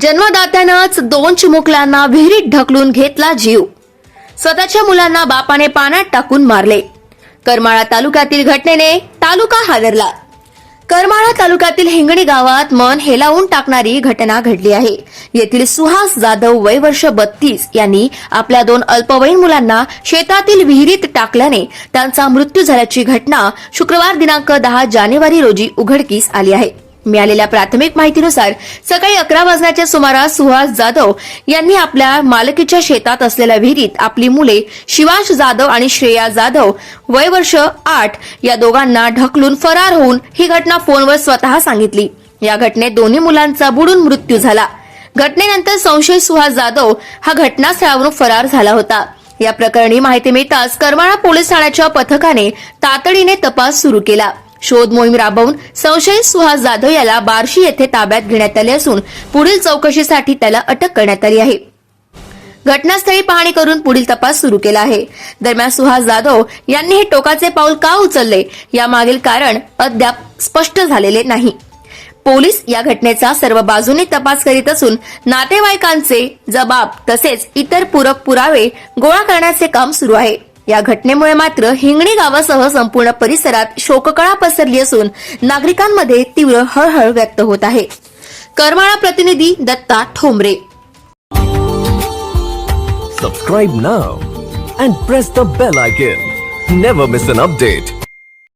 जन्मदात्यानंच दोन चिमुकल्यांना विहिरीत ढकलून घेतला जीव. स्वतःच्या मुलांना बापाने पाण्यात टाकून मारले. करमाळा तालुक्यातील घटनेने तालुका हादरला. करमाळा तालुक्यातील हिंगणी गावात मन हेलावून टाकणारी घटना घडली आहे. येथील सुहास जाधव वय वर्ष बत्तीस यांनी आपल्या दोन अल्पवयीन मुलांना शेतातील विहिरीत टाकल्याने त्यांचा मृत्यू झाल्याची घटना शुक्रवार दिनांक दहा जानेवारी रोजी उघडकीस आली आहे. मिळालेल्या प्राथमिक माहितीनुसार सकाळी अकरा वाजण्याच्या सुमारास सुहास जाधव यांनी आपल्या मालकीच्या शेतात असलेल्या विहिरीत आपली मुले शिवाश जाधव आणि श्रेया जाधव वय वर्ष आठ या दोघांना ढकलून फरार होऊन ही घटना फोनवर स्वतः सांगितली. या घटनेत दोन्ही मुलांचा बुडून मृत्यू झाला. घटनेनंतर संशय सुहास जाधव हा घटनास्थळावरून फरार झाला होता. या प्रकरणी माहिती मिळताच करमाळा पोलीस ठाण्याच्या पथकाने तातडीने तपास सुरू केला. शोध मोहीम राबवून संशयित सुहास जाधव याला बार्शी येथे ताब्यात घेण्यात आले असून पुढील चौकशीसाठी त्याला अटक करण्यात आली आहे. घटनास्थळी पाहणी करून पुढील तपास सुरू केला आहे. दरम्यान सुहास जाधव यांनी हे टोकाचे पाऊल का उचलले यामागील कारण अद्याप स्पष्ट झालेले नाही. पोलीस या घटनेचा सर्व बाजूने तपास करीत असून नातेवाईकांचे जबाब तसेच इतर पूरक पुरावे गोळा करण्याचे काम सुरू आहे. या घटनेमुळे मात्र हिंगणी गावासह संपूर्ण परिसरात शोककळा पसरली असून नागरिकांमध्ये तीव्र हळहळ व्यक्त होत आहे. करमाळा प्रतिनिधी Datta Thombare. Subscribe now and press the bell icon never miss an update